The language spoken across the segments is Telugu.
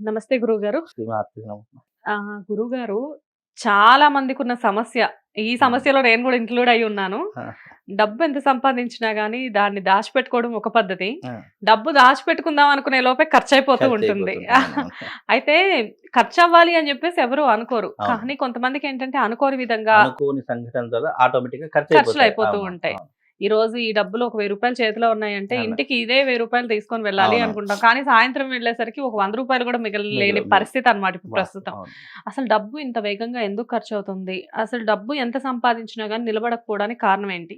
నమస్తే గురువుగారు శ్రీమాత్రి నమః. ఆ, గురువుగారు చాలా మందికి ఉన్న సమస్య ఈ సమస్యలో నేను కూడా ఇంక్లూడ్ అయి ఉన్నాను. డబ్బు ఎంత సంపాదించినా గానీ దాన్ని దాచిపెట్టుకోవడం ఒక పద్ధతి. డబ్బు దాచిపెట్టుకుందాం అనుకునే లోపే ఖర్చు అయిపోతూ ఉంటుంది. అయితే ఖర్చు అవ్వాలి అని చెప్పేసి ఎవరు అనుకోరు. కానీ కొంతమందికి ఏంటంటే అనుకోని విధంగా ఆటోమేటిక్ ఖర్చులు అయిపోతూ ఉంటాయి. ఈ రోజు ఈ డబ్బులు ఒక వెయ్యి రూపాయలు చేతిలో ఉన్నాయంటే. ఇంటికి ఇదే వెయ్యి రూపాయలు తీసుకొని వెళ్ళాలి. అనుకుంటాం కానీ సాయంత్రం వెళ్ళేసరికి ఒక వంద రూపాయలు కూడా మిగలలేని. పరిస్థితి అన్నమాట ఇప్పుడు ప్రస్తుతం. అసలు డబ్బు ఇంత వేగంగా ఎందుకు ఖర్చు అవుతుంది అసలు డబ్బు ఎంత సంపాదించినా కానీ నిలబడకపోవడానికి కారణం ఏంటి.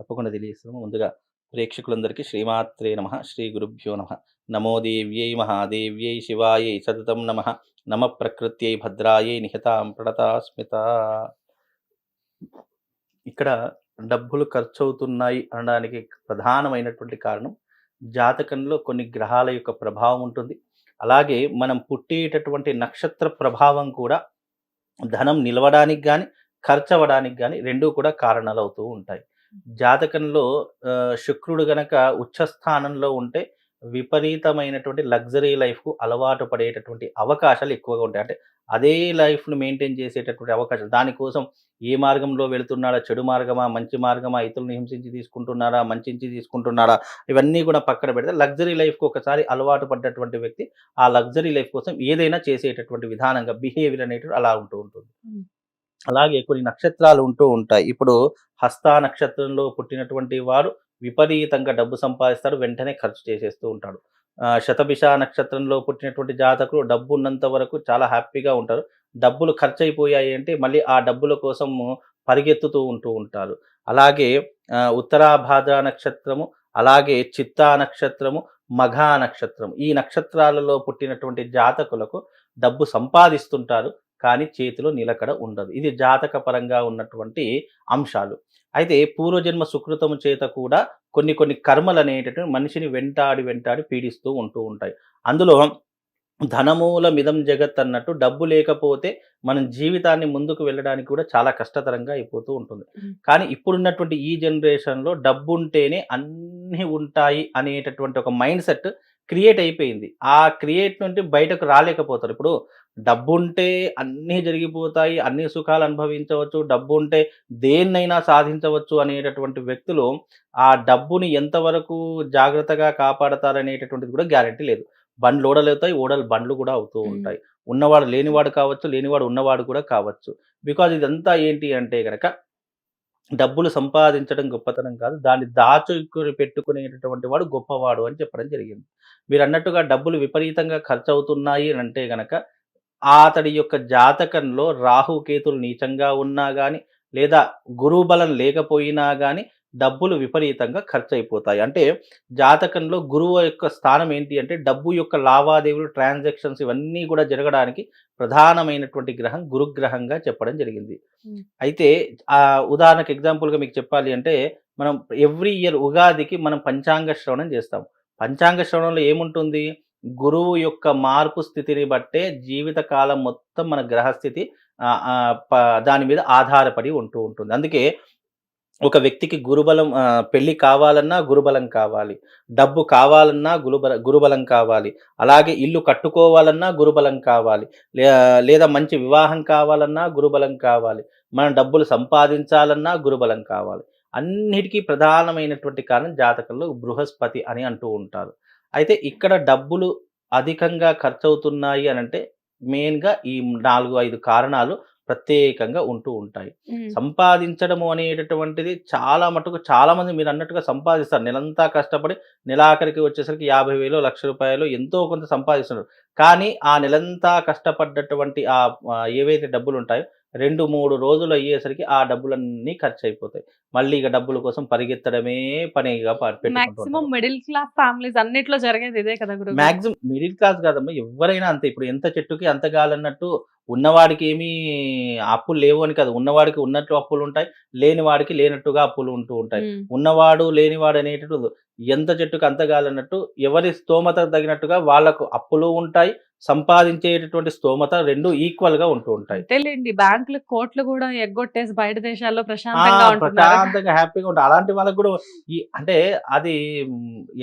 తప్పకుండా తెలియజేస్తాము ముందుగా ప్రేక్షకులందరికీ శ్రీమాత్రే నమ శ్రీ గురుభ్యో నమ నమో దేవ్యై మహాదేవ్యై శివాయై సతతం నమ నమ ప్రకృత్యై భద్రాయై నిహతాం ప్రణతా స్మిత ఇక్కడ డబ్బులు ఖర్చు అవుతున్నాయి అనడానికి ప్రధానమైనటువంటి కారణం జాతకంలో కొన్ని గ్రహాల యొక్క ప్రభావం ఉంటుంది. అలాగే మనం పుట్టేటటువంటి నక్షత్ర ప్రభావం కూడా ధనం నిలవడానికి కానీ ఖర్చు అవ్వడానికి కానీ రెండూ కూడా కారణాలు అవుతూ ఉంటాయి జాతకంలో శుక్రుడు గనక ఉచ్చ స్థానంలో ఉంటే విపరీతమైనటువంటి లగ్జరీ లైఫ్కు అలవాటు పడేటటువంటి అవకాశాలు ఎక్కువగా ఉంటాయి. అంటే అదే లైఫ్ను మెయింటైన్ చేసేటటువంటి అవకాశాలు. దానికోసం ఏ మార్గంలో వెళుతున్నాడా? చెడు మార్గమా? మంచి మార్గమా? ఇతరులను హింసించి తీసుకుంటున్నారా మంచించి తీసుకుంటున్నాడా? ఇవన్నీ కూడా పక్కన పెడితే లగ్జరీ లైఫ్కి ఒకసారి అలవాటు పడ్డటువంటి వ్యక్తి ఆ లగ్జరీ లైఫ్ కోసం ఏదైనా చేసేటటువంటి విధానంగా బిహేవియర్ అనేటువంటి అలా ఉంటూ ఉంటుంది. అలాగే కొన్ని నక్షత్రాలు ఉంటూ ఉంటాయి. ఇప్పుడు హస్త నక్షత్రంలో పుట్టినటువంటి వారు విపరీతంగా డబ్బు సంపాదిస్తాడు వెంటనే ఖర్చు చేసేస్తూ ఉంటాడు. శతభిష నక్షత్రంలో పుట్టినటువంటి జాతకులు డబ్బు ఉన్నంత వరకు చాలా హ్యాపీగా ఉంటారు. డబ్బులు ఖర్చు అయిపోయాయి అంటే మళ్ళీ ఆ డబ్బుల కోసం పరిగెత్తుతూ ఉంటూ ఉంటారు. అలాగే ఉత్తరాభాద్ర నక్షత్రము అలాగే చిత్తా నక్షత్రము మఘా నక్షత్రం ఈ నక్షత్రాలలో పుట్టినటువంటి జాతకులకు డబ్బు సంపాదిస్తుంటారు. కానీ చేతిలో నిలకడ ఉండదు. ఇది జాతక పరంగా ఉన్నటువంటి అంశాలు. అయితే పూర్వజన్మ సుకృతము చేత కూడా కొన్ని కొన్ని కర్మలు అనేటటువంటి మనిషిని వెంటాడి వెంటాడి పీడిస్తూ ఉంటూ ఉంటాయి. అందులో ధనమూల మిదం జగత్ అన్నట్టు డబ్బు లేకపోతే మనం జీవితాన్ని ముందుకు వెళ్ళడానికి కూడా చాలా కష్టతరంగా అయిపోతూ ఉంటుంది. కానీ ఇప్పుడున్నటువంటి ఈ జనరేషన్లో డబ్బు ఉంటేనే అన్నీ ఉంటాయి అనేటటువంటి ఒక మైండ్ సెట్ క్రియేట్ అయిపోయింది. ఆ క్రియేట్ నుండి బయటకు రాలేకపోతారు. ఇప్పుడు డబ్బు ఉంటే అన్నీ జరిగిపోతాయి అన్ని సుఖాలు అనుభవించవచ్చు డబ్బు ఉంటే దేన్నైనా సాధించవచ్చు అనేటటువంటి వ్యక్తులు ఆ డబ్బుని ఎంతవరకు జాగ్రత్తగా కాపాడతారనేటటువంటిది కూడా గ్యారంటీ లేదు. బండ్లు ఓడలు అవుతాయి ఓడలు బండ్లు కూడా అవుతూ. ఉంటాయి. ఉన్నవాడు లేనివాడు కావచ్చు లేనివాడు ఉన్నవాడు కూడా కావచ్చు. బికాజ్ ఇదంతా ఏంటి అంటే గనక డబ్బులు సంపాదించడం గొప్పతనం కాదు దాన్ని దాచుకుని పెట్టుకునేటటువంటి వాడు గొప్పవాడు అని చెప్పడం జరిగింది. మీరు అన్నట్టుగా డబ్బులు విపరీతంగా ఖర్చు అవుతున్నాయి అని అంటే గనక అతడి యొక్క జాతకంలో రాహుకేతులు నీచంగా ఉన్నా కానీ లేదా గురువు బలం లేకపోయినా కానీ డబ్బులు విపరీతంగా ఖర్చు అయిపోతాయి అంటే జాతకంలో గురువు యొక్క స్థానం ఏంటి అంటే డబ్బు యొక్క లావాదేవీలు ట్రాన్సాక్షన్స్ ఇవన్నీ కూడా జరగడానికి ప్రధానమైనటువంటి గ్రహం గురుగ్రహంగా చెప్పడం జరిగింది. అయితే ఆ ఉదాహరణకు ఎగ్జాంపుల్గా మీకు చెప్పాలి అంటే మనం ఎవ్రీ ఇయర్ ఉగాదికి మనం పంచాంగ శ్రవణం చేస్తాం. పంచాంగ శ్రవణంలో ఏముంటుంది? గురువు యొక్క మార్పు స్థితిని బట్టే జీవితకాలం మొత్తం మన గ్రహస్థితి ప- దాని మీద ఆధారపడి ఉంటూ ఉంటుంది. అందుకే ఒక వ్యక్తికి గురుబలం పెళ్ళి కావాలన్నా గురుబలం కావాలి. డబ్బు కావాలన్నా గురుబల గురుబలం కావాలి. అలాగే ఇల్లు కట్టుకోవాలన్నా గురుబలం కావాలి. లే- లేదా మంచి వివాహం కావాలన్నా గురుబలం కావాలి. మనం డబ్బులు సంపాదించాలన్నా గురుబలం కావాలి. అన్నిటికీ ప్రధానమైనటువంటి కారణం జాతకంలో బృహస్పతి అని అంటూ ఉంటారు. అయితే ఇక్కడ డబ్బులు అధికంగా ఖర్చు అవుతున్నాయి అని అంటే మెయిన్గా ఈ నాలుగు ఐదు కారణాలు ప్రత్యేకంగా ఉంటూ ఉంటాయి. సంపాదించడము అనేటటువంటిది చాలా మటుకు చాలా మంది మీరు అన్నట్టుగా సంపాదిస్తారు. నెలంతా కష్టపడి నెలాఖరికి వచ్చేసరికి యాభై వేలు లక్ష రూపాయలు ఎంతో కొంత సంపాదిస్తున్నారు. కానీ ఆ నెలంతా కష్టపడ్డటువంటి ఆ ఏవైతే డబ్బులు ఉంటాయో రెండు మూడు రోజులు అయ్యేసరికి ఆ డబ్బులన్నీ ఖర్చు అయిపోతాయి మళ్ళీ ఇక డబ్బుల కోసం పరిగెత్తడమే పనిగా మాక్సిమం మిడిల్ క్లాస్ ఫ్యామిలీస్ అన్నిట్లో జరిగేది ఇదే కదా మాక్సిమం మిడిల్ క్లాస్ కాదమ్మా ఎవరైనా అంతే. ఇప్పుడు ఎంత చెట్టుకి అంత గాలన్నట్టు ఉన్నవాడికి ఏమీ అప్పులు లేవు అని కాదు. ఉన్నవాడికి ఉన్నట్టు అప్పులు ఉంటాయి లేని వాడికి లేనట్టుగా అప్పులు ఉంటూ ఉంటాయి. ఉన్నవాడు లేనివాడు అనేటట్టు ఎంత చెట్టుకు అంత గాలన్నట్టు ఎవరి స్తోమత తగినట్టుగా వాళ్ళకు అప్పులు ఉంటాయి సంపాదించేటటువంటి స్తోమత రెండు ఈక్వల్గా ఉంటూ ఉంటాయి. అంతేలేండి. బ్యాంకులు కోట్లు కూడా ఎగ్గొట్టేసి బయట దేశాల్లో ప్రశాంతంగా ప్రశాంతంగా హ్యాపీగా ఉంటాయి అలాంటి వాళ్ళకు కూడా ఈ అంటే అది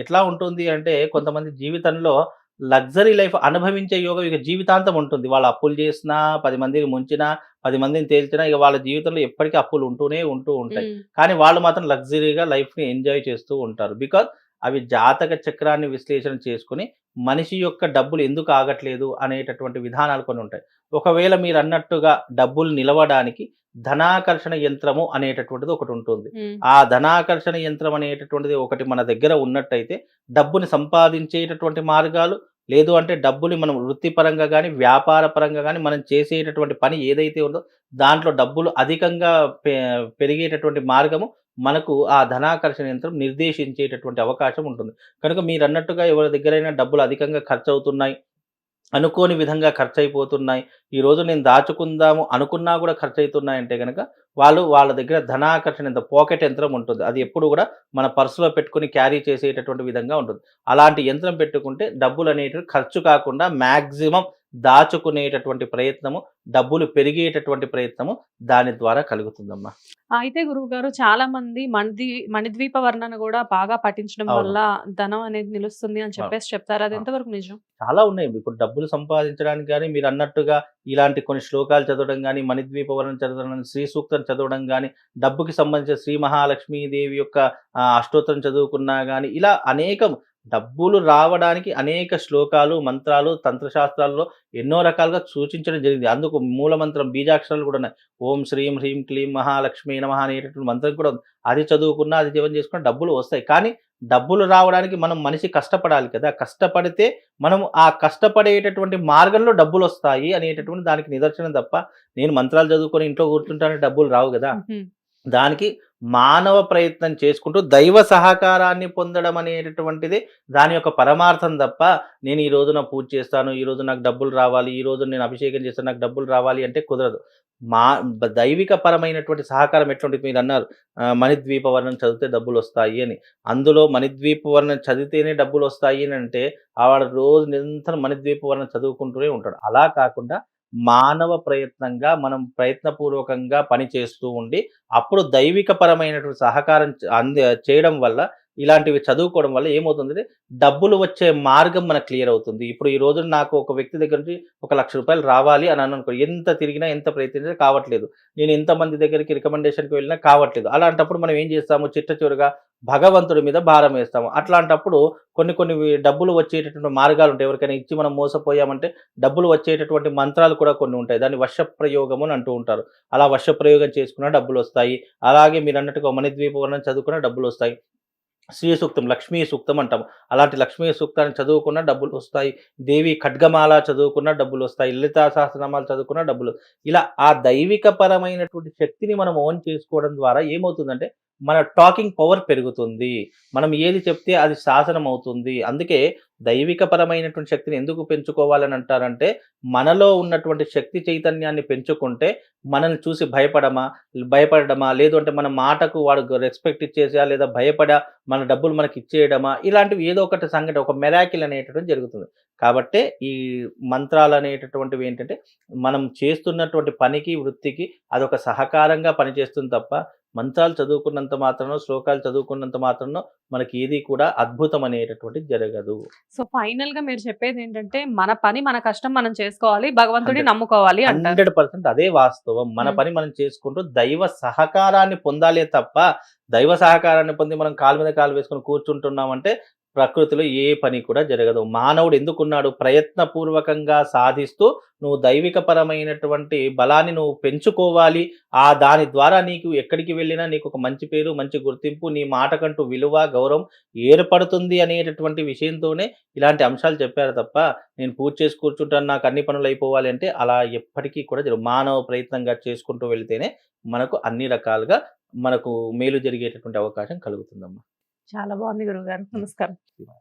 ఎట్లా ఉంటుంది అంటే కొంతమంది జీవితంలో లగ్జరీ లైఫ్ అనుభవించే యోగం ఇక జీవితాంతం ఉంటుంది. వాళ్ళు అప్పులు చేసినా పది మందిని ముంచినా పది మందిని తేల్చినా ఇక వాళ్ళ జీవితంలో ఎప్పటికీ అప్పులు ఉంటూనే ఉంటూ ఉంటాయి. కానీ వాళ్ళు మాత్రం లగ్జరీగా లైఫ్ని ఎంజాయ్ చేస్తూ ఉంటారు. బికాజ్ అవి జాతక చక్రాన్ని విశ్లేషణ చేసుకుని మనిషి యొక్క డబ్బులు ఎందుకు ఆగట్లేదు అనేటటువంటి విధానాలు కొన్ని ఉంటాయి. ఒకవేళ మీరు అన్నట్టుగా డబ్బులు నిలవడానికి ధనాకర్షణ యంత్రము అనేటటువంటిది ఒకటి ఉంటుంది. ఆ ధనాకర్షణ యంత్రం అనేటటువంటిది ఒకటి మన దగ్గర ఉన్నట్టయితే డబ్బుని సంపాదించేటటువంటి మార్గాలు లేదు అంటే డబ్బుని మనం వృత్తిపరంగా కానీ వ్యాపార పరంగా కానీ మనం చేసేటటువంటి పని ఏదైతే ఉందో దాంట్లో డబ్బులు అధికంగా పె- పెరిగేటటువంటి మార్గము మనకు ఆ ధనాకర్షణ యంత్రం నిర్దేశించేటటువంటి అవకాశం ఉంటుంది. కనుక మీరు అన్నట్టుగా ఎవరి దగ్గరైనా డబ్బులు అధికంగా ఖర్చు అవుతున్నాయి అనుకోని విధంగా ఖర్చు అయిపోతున్నాయి ఈరోజు నేను దాచుకుందాము అనుకున్నా కూడా ఖర్చు అవుతున్నాయంటే కనుక వాళ్ళు వాళ్ళ దగ్గర ధనాకర్షణ ఎంత పాకెట్ యంత్రం ఉంటుంది. అది ఎప్పుడు కూడా మన పర్సులో పెట్టుకుని క్యారీ చేసేటటువంటి విధంగా ఉంటుంది. అలాంటి యంత్రం పెట్టుకుంటే డబ్బులు అనేటివి ఖర్చు కాకుండా మ్యాక్సిమం దాచుకునేటటువంటి ప్రయత్నము డబ్బులు పెరిగేటటువంటి ప్రయత్నము దాని ద్వారా కలుగుతుందమ్మా. అయితే గురువు గారు చాలా మంది మణిద్వీ మణిద్వీప వర్ణన కూడా బాగా పఠించడం. వల్ల ధనం అనేది నిలుస్తుంది అని చెప్పేసి చెప్తారు. అది. ఎంతవరకు నిజం? చాలా ఉన్నాయి. ఇప్పుడు డబ్బులు సంపాదించడానికి కానీ మీరు అన్నట్టుగా ఇలాంటి కొన్ని శ్లోకాలు చదవడం కానీ మణిద్వీప వర్ణన చదవడం కానీ శ్రీ సూక్తం చదవడం కానీ డబ్బుకి సంబంధించిన శ్రీ మహాలక్ష్మీదేవి యొక్క అష్టోత్తరం చదువుకున్నా కానీ ఇలా అనేకం డబ్బులు రావడానికి అనేక శ్లోకాలు మంత్రాలు తంత్రశాస్త్రాల్లో ఎన్నో రకాలుగా సూచించడం జరిగింది. అందుకు మూల మంత్రం బీజాక్షరాలు కూడా ఉన్నాయి. ఓం శ్రీం హ్రీం క్లీం మహాలక్ష్మి నమ అనేటటువంటి మంత్రం కూడా ఉంది. అది చదువుకున్నా అది జీవనం చేసుకున్నా డబ్బులు వస్తాయి. కానీ డబ్బులు రావడానికి మనం మనిషి కష్టపడాలి కదా. కష్టపడితే మనం ఆ కష్టపడేటటువంటి మార్గంలో డబ్బులు వస్తాయి అనేటటువంటి దానికి నిదర్శనం తప్ప నేను మంత్రాలు చదువుకొని ఇంట్లో కూర్చుంటానే డబ్బులు రావు కదా. దానికి మానవ ప్రయత్నం చేసుకుంటూ దైవ సహకారాన్ని పొందడం అనేటటువంటిది దాని యొక్క పరమార్థం తప్ప నేను ఈ రోజు నా పూజ చేస్తాను ఈ రోజు నాకు డబ్బులు రావాలి ఈ రోజు నేను అభిషేకం చేస్తాను నాకు డబ్బులు రావాలి అంటే కుదరదు. మా దైవిక పరమైనటువంటి సహకారం ఎటువంటి మీరు అన్నారు? మణిద్వీప వర్ణం చదివితే డబ్బులు వస్తాయి అని. అందులో మణిద్వీప వర్ణం చదివితేనే డబ్బులు వస్తాయి అని అంటే ఆవిడ రోజు నిరంతరం మణిద్వీప వర్ణం చదువుకుంటూనే ఉంటాడు. అలా కాకుండా మానవ ప్రయత్నంగా మనం ప్రయత్నపూర్వకంగా పని చేస్తూ ఉండి అప్పుడు దైవికపరమైనటువంటి సహకారం అంద అంది చేయడం వల్ల ఇలాంటివి చదువుకోవడం వల్ల ఏమవుతుంది డబ్బులు వచ్చే మార్గం మనకు క్లియర్ అవుతుంది. ఇప్పుడు ఈ రోజు నాకు ఒక వ్యక్తి దగ్గర నుంచి ఒక లక్ష రూపాయలు రావాలి అని అనుకో ఎంత తిరిగినా ఎంత ప్రయత్నించినా కావట్లేదు. నేను ఎంతమంది దగ్గరికి రికమెండేషన్కి వెళ్ళినా కావట్లేదు. అలాంటప్పుడు మనం ఏం చేస్తాము? చిట్ట చివరిగా భగవంతుడి మీద భారం వేస్తాము. అట్లాంటప్పుడు కొన్ని కొన్ని డబ్బులు వచ్చేటటువంటి మార్గాలు ఉంటాయి. ఎవరికైనా ఇచ్చి మనం మోసపోయామంటే డబ్బులు వచ్చేటటువంటి మంత్రాలు కూడా కొన్ని ఉంటాయి. దాన్ని వర్షప్రయోగం అని అంటూ ఉంటారు. అలా వర్షప్రయోగం చేసుకున్న డబ్బులు వస్తాయి. అలాగే మీరు అన్నట్టుగా మణిద్వీపవర్ణం చదువుకున్న డబ్బులు వస్తాయి. శ్రీ సూక్తం లక్ష్మీ సూక్తం అంటాం అలాంటి లక్ష్మీ సూక్తాన్ని చదువుకున్న డబ్బులు వస్తాయి. దేవి ఖడ్గమాల చదువుకున్న డబ్బులు వస్తాయి. లలితా సహస్రనామాలు చదువుకున్న డబ్బులు. ఇలా ఆ దైవిక పరమైనటువంటి శక్తిని మనం ఓన్ చేసుకోవడం ద్వారా ఏమవుతుందంటే మన టాకింగ్ పవర్ పెరుగుతుంది. మనం ఏది చెప్తే అది శాసనం అవుతుంది అందుకే దైవిక పరమైనటువంటి శక్తిని ఎందుకు పెంచుకోవాలని అంటారంటే మనలో ఉన్నటువంటి శక్తి చైతన్యాన్ని పెంచుకుంటే మనల్ని చూసి భయపడమా భయపడమా లేదు అంటే మన మాటకు వాడు రెస్పెక్ట్ ఇచ్చేసా లేదా భయపడ మన డబ్బులు మనకి ఇచ్చేయడమా ఇలాంటివి ఏదో ఒకటి సంఘటన ఒక మెరాకిల్ అనేటటువంటి జరుగుతుంది. కాబట్టే ఈ మంత్రాలు అనేటటువంటివి ఏంటంటే మనం చేస్తున్నటువంటి పనికి వృత్తికి అదొక సహకారంగా పనిచేస్తుంది తప్ప మంత్రాలు చదువుకున్నంత మాత్రమో శ్లోకాలు చదువుకున్నంత మాత్రమో మనకి ఏది కూడా అద్భుతం అనేటటువంటిది జరగదు. సో ఫైనల్గా మీరు చెప్పేది ఏంటంటే మన పని మన కష్టం మనం చేసుకోవాలి భగవంతుడి నమ్ముకోవాలి హండ్రెడ్ పర్సెంట్ అదే వాస్తవం. మన. పని మనం చేసుకుంటూ దైవ సహకారాన్ని పొందాలే తప్ప దైవ సహకారాన్ని పొంది మనం కాలు మీద కాలు వేసుకొని కూర్చుంటున్నామంటే ప్రకృతిలో ఏ పని కూడా జరగదు. మానవుడు ఎందుకున్నాడు? ప్రయత్నపూర్వకంగా సాధిస్తూ నువ్వు దైవిక పరమైనటువంటి బలాన్ని నువ్వు పెంచుకోవాలి. ఆ దాని ద్వారా నీకు ఎక్కడికి వెళ్ళినా నీకు ఒక మంచి పేరు మంచి గుర్తింపు నీ మాటకంటూ విలువ గౌరవం ఏర్పడుతుంది అనేటటువంటి విషయంతోనే ఇలాంటి అంశాలు చెప్పారు తప్ప నేను పూజ చేసి కూర్చుంటాను నాకు అన్ని పనులు అయిపోవాలి అంటే అలా ఎప్పటికీ కూడా జరుగు మానవ ప్రయత్నంగా చేసుకుంటూ వెళితేనే మనకు అన్ని రకాలుగా మనకు మేలు జరిగేటటువంటి అవకాశం కలుగుతుందమ్మా. చాలా బాగుంది గురువు గారు. నమస్కారం.